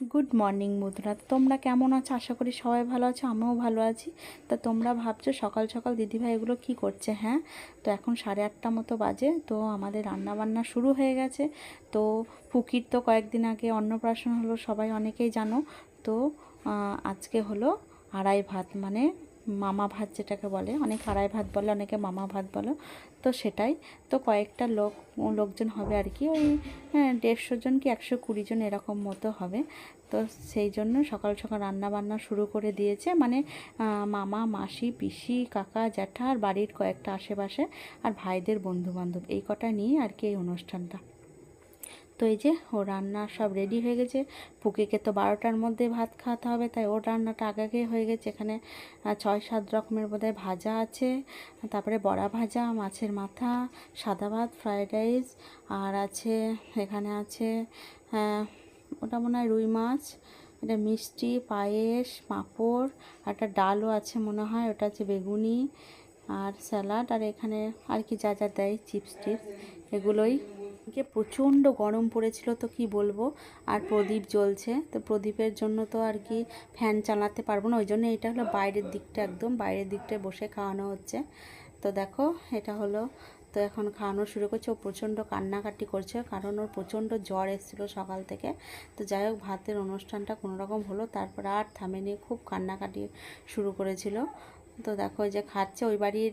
Good morning বন্ধুরা তোমরা কেমন আছো? আশা করি সবাই ভালো আছো, আমিও ভালো আছি। তা তোমরা ভাবছ সকাল সকাল দিদিভাই এগুলো কি করছে হ্যাঁ? তো এখন সাড়ে আটটা মতো বাজে, তো আমাদের রান্না বান্না শুরু হয়ে গেছে। তো ফুকির তো কয়েকদিন আগে অন্নপ্রাশন হলো, সবাই অনেকেই জানো। তো আজকে হলো আড়াই ভাত মানে মামা ভাত যেটাকে বলে, অনেক আড়াই ভাত বলে, অনেকে মামা ভাত বলে, তো সেটাই। তো কয়েকটা লোক, লোকজন হবে আর কি, ওই হ্যাঁ দেড়শো জন কি একশো কুড়ি জন এরকম মতো হবে। তো সেই জন্য সকাল সকাল রান্না বান্না শুরু করে দিয়েছে। মানে মামা, মাসি, পিসি, কাকা, জ্যাঠা আর বাড়ির কয়েকটা আশেপাশে আর ভাইদের বন্ধু বান্ধব এই কটা নিয়ে আর কি এই অনুষ্ঠানটা। তো এই যে ও রান্না সব রেডি হয়ে গেছে। পুকিকে তো বারোটার মধ্যে ভাত খাওয়াতে হবে, তাই ওর রান্নাটা আগে আগে হয়ে গেছে। এখানে ছয় সাত রকমের বোধহয় ভাজা আছে, তারপরে বড়া ভাজা, মাছের মাথা, সাদা ভাত ফ্রায়েড রাইস আর আছে, এখানে আছে ওটা মনে হয় রুই মাছ, এটা মিষ্টি, পায়েস, পাঁপড় একটা ডালও আছে মনে হয়, ওটা আছে বেগুনি, আর স্যালাড, আর এখানে আর কি যা যা দেয়, চিপস টিপস, এগুলোই আজকে প্রচণ্ড গরম পড়েছিল তো কি বলব? আর প্রদীপ জ্বলছে, তো প্রদীপের জন্য তো আর কি ফ্যান চালাতে পারব না। ওই জন্য এটা হলো বাইরের দিকটা একদম, বাইরের দিকটায় বসে খাওয়ানো হচ্ছে। তো দেখো, এটা হলো, তো এখন খাওয়ানো শুরু করছে। ও প্রচণ্ড কান্নাকাটি করছে, কারণ ওর প্রচণ্ড জ্বর এসেছিল সকাল থেকে। তো যাই হোক, ভাতের অনুষ্ঠানটা কোনো রকম হলো, তারপর আর থামেনি, খুব কান্নাকাটি শুরু করেছিল। তো দেখো যে খাচ্ছে, ওই বাড়ির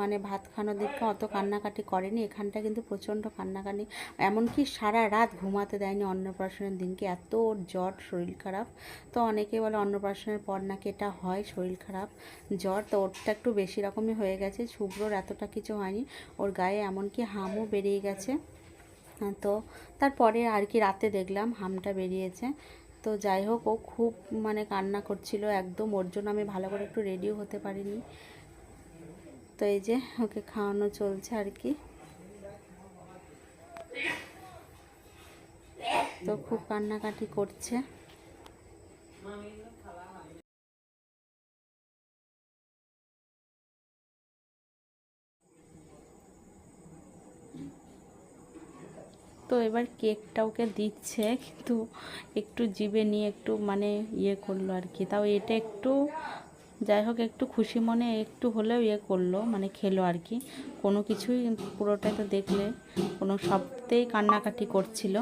মানে ভাত খাওয়ানোর দিকটা অত কান্নাকাটি করেনি, এখানটা কিন্তু প্রচণ্ড কান্নাকাটি এমনকি সারা রাত ঘুমাতে দেয়নি অন্নপ্রাশনের দিনকে, এত জ্বর, শরীর খারাপ। তো অনেকে বলে অন্নপ্রাশনের পর নাকি এটা হয়, শরীর খারাপ। জ্বর তো ওরটা একটু বেশি রকমই হয়ে গেছে, শুভ্রর এতটা কিছু হয়নি। ওর গায়ে এমনকি হামও বেরিয়ে গেছে। তো তারপরে আর কি রাতে দেখলাম হামটা বেরিয়েছে। তো যাই হোক, ও খুব মানে কান্না করছিল একদম। ওর জন্য আমি ভালো করে একটু রেডিও হতে পারিনি। তো এই যে ওকে খাওয়ানো চলছে আর কি। তো খুব কান্নাকাটি করছে। তো এবার কেকটা ওকে দিচ্ছে, কিন্তু একটু জিবে নিয়ে একটু মানে ইয়ে করল আর কি তাও এটা একটু, যাই হোক, একটু খুশি মনে একটু হলেও ইয়ে করল মানে খেলো আর কি কোনো কিছুই পুরোটাই তো দেখলে, কোনো সবতেই কান্নাকাটি করছিল।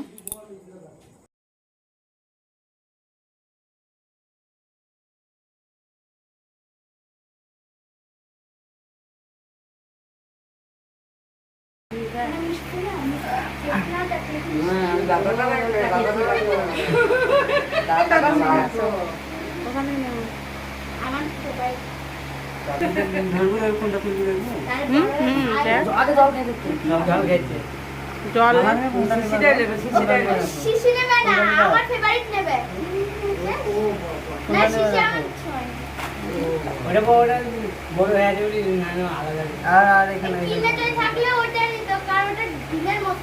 জল শিশি নেবে না আমার ফেভারিট নেবে না শিশি আমার ছয় কিনে যদি থাকলে ওটা নিত কারণ ওটা ডিমের মতো।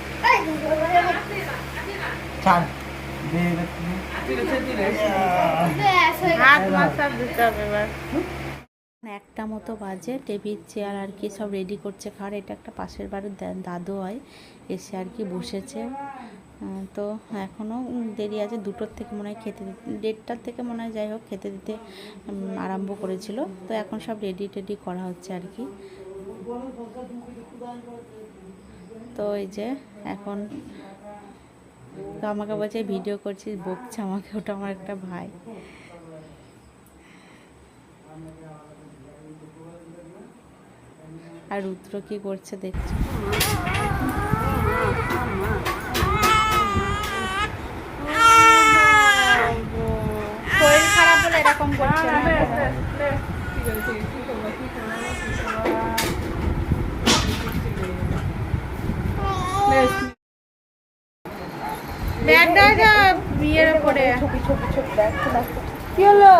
একটা মতো বাজে, টেবিল, চেয়ার আর কি সব রেডি করছে। খাওয়ার এটা একটা পাশের বাড়ির দাদু হয়, এসে আর কি বসেছে। তো এখনও দেরি আছে, দুটোর থেকে মনে হয় খেতে দেড়টার থেকে মনে হয় যাই হোক, খেতে দিতে আরম্ভ করেছিল। তো এখন সব রেডি টেডি করা হচ্ছে আর কি। তো এই যে এখন তো আমাকে বলছে, ভিডিও করছিস, বকছে আমাকে, ওটা আমার একটা ভাই। আর রুদ্র কি করছে দেখছি। শরীর খারাপ এরকম করছে বিয়ের পরে ছবি ছবি ছবি কি হলো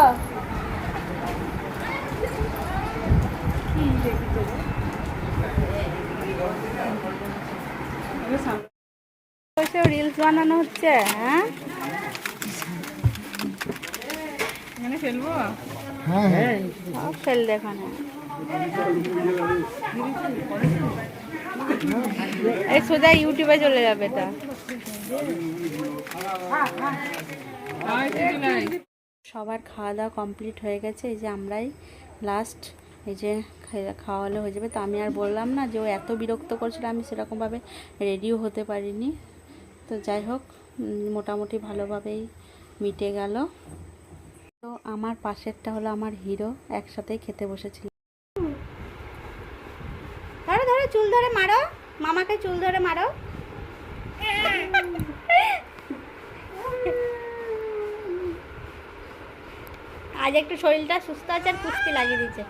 রিলস বানানো হচ্ছে হ্যাঁ এখানে ফেলব হ্যাঁ সব ফেল দেখানে এই সোজা ইউটিউবে চলে যাবে এটা সবার খাওয়া দাওয়া কমপ্লিট হয়ে গেছে, এই যে আমরাই লাস্ট এই যে খাওয়ালে হয়ে যাবে। তো আমি আর বললাম না যে ও এত বিরক্ত করছিল, আমি সেরকমভাবে রেডিও হতে পারিনি। তো যাই হোক মোটামুটি ভালোভাবেই মিটে গেল। তো আমার পাশেরটা হলো আমার হিরো, একসাথেই খেতে বসেছিল। ধরো ধরো, চুল ধরে মারো। মামাকে চুল ধরে মারো। আজ একটু শরীরটা সুস্থ আছে আর কুস্তি লাগিয়ে দিচ্ছে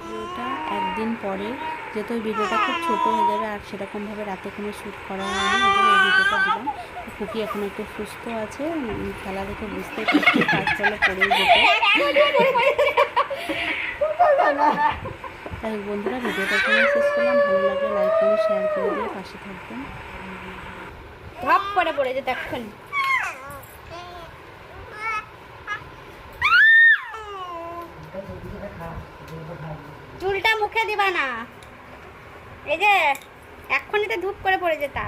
ভিডিওটা একদিন পরে যেহেতু ওই ভিডিওটা খুব ছোটো হয়ে যাবে আর সেরকমভাবে রাতে কোনো শ্যুট করা হয়নি ওই এই ভিডিওটা দিলাম। খুকি এখন একটু সুস্থ আছে খেলা দেখে বুঝতেই পারছি, কাজ চলে পড়েই যেত। তাই বন্ধুরা, ভিডিওটা এখানে শেষ করলাম। ভালো লাগলে লাইক করে শেয়ার করে দিয়ে পাশে থাকবেন। ধপ পড়ে যেত এক্ষুনি চুলটা মুখে দিবা না। এই যে এক্ষুনি তো ধূপ করে পড়ে যেতা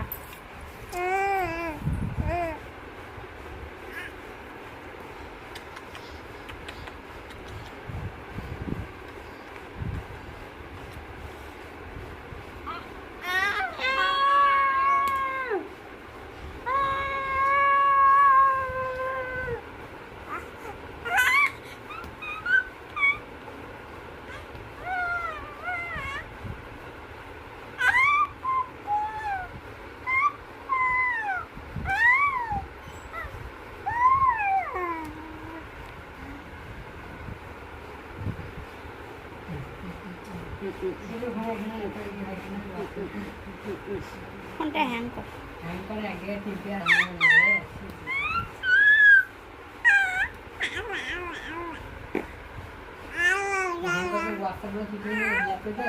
혼자 한거 앵콜에게 비벼 먹는데 앵콜을 왔으면 비벼 먹는데